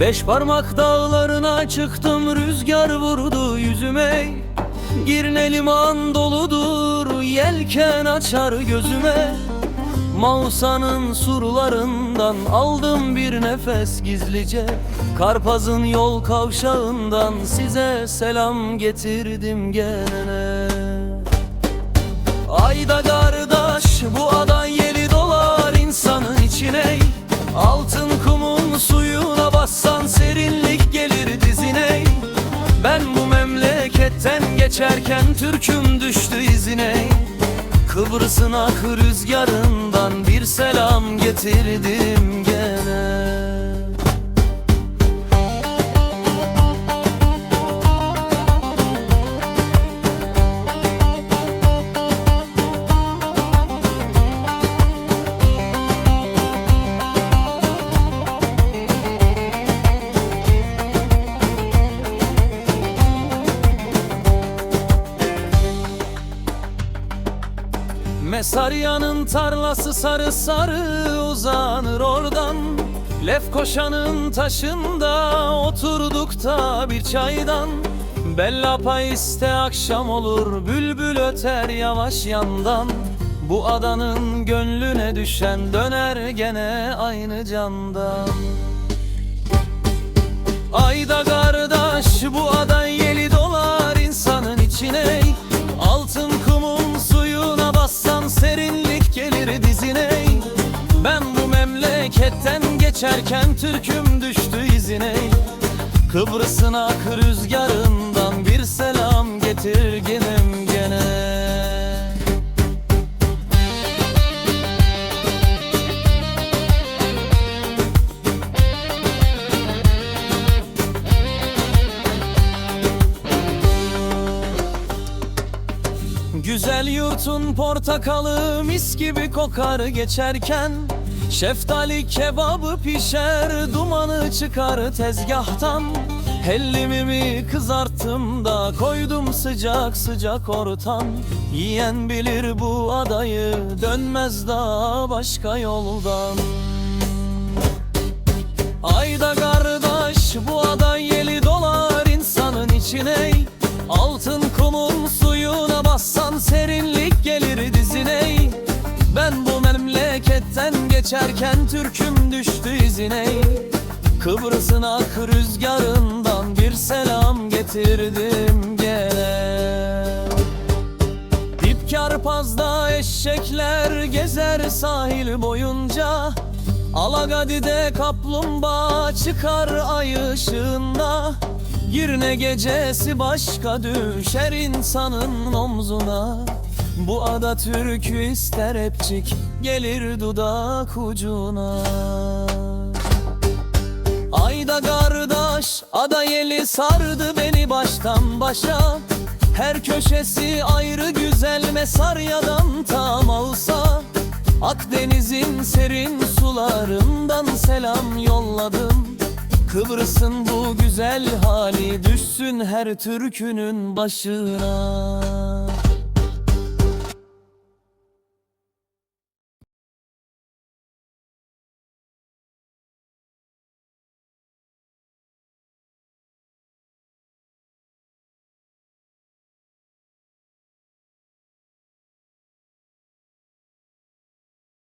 Beş parmak dağlarına çıktım rüzgar vurdu yüzüme. Girne liman doludur yelken açar gözüme. Mausa'nın surlarından aldım bir nefes gizlice. Karpaz'ın yol kavşağından size selam getirdim gene Ayda kardeş bu Ben bu memleketten geçerken Türk'üm düştü izine. Kıbrıs'ın ak rüzgarından bir selam getirdim gene Mesarya'nın tarlası sarı sarı uzanır oradan. Lefkoşa'nın taşında oturduk da bir çaydan. Bella Pais'te akşam olur bülbül öter yavaş yandan. Bu adanın gönlüne düşen döner gene aynı candan gelir dizine. Ben bu memleketten geçerken Türk'üm düştü izine. Kıbrıs'ın ak rüzgarından bir selam getirginim gene Güzel yurtun portakalı mis gibi kokar geçerken. Şeftali kebabı pişer dumanı çıkar tezgahtan. Hellimimi kızarttım da koydum sıcak sıcak ortam. Yiyen bilir bu adayı dönmez daha başka yoldan. Ayda kardeş serinlik gelir dizine. Ben bu memleketten geçerken Türk'üm düştü izine. Kıbrıs'ın ak rüzgarından bir selam getirdim gene. Dipkarpaz'da eşekler gezer sahil boyunca. Alagadi'de kaplumbağa çıkar ay ışığında Girne gecesi başka düşer insanın omzuna. Bu ada türkü ister hepçik gelir dudak ucuna. Ayda kardeş ada yeli sardı beni baştan başa. Her köşesi ayrı güzel Mesarya'dan tam alsa Akdeniz'in Kıbrıs'ın bu güzel hali düşsün her türkünün başına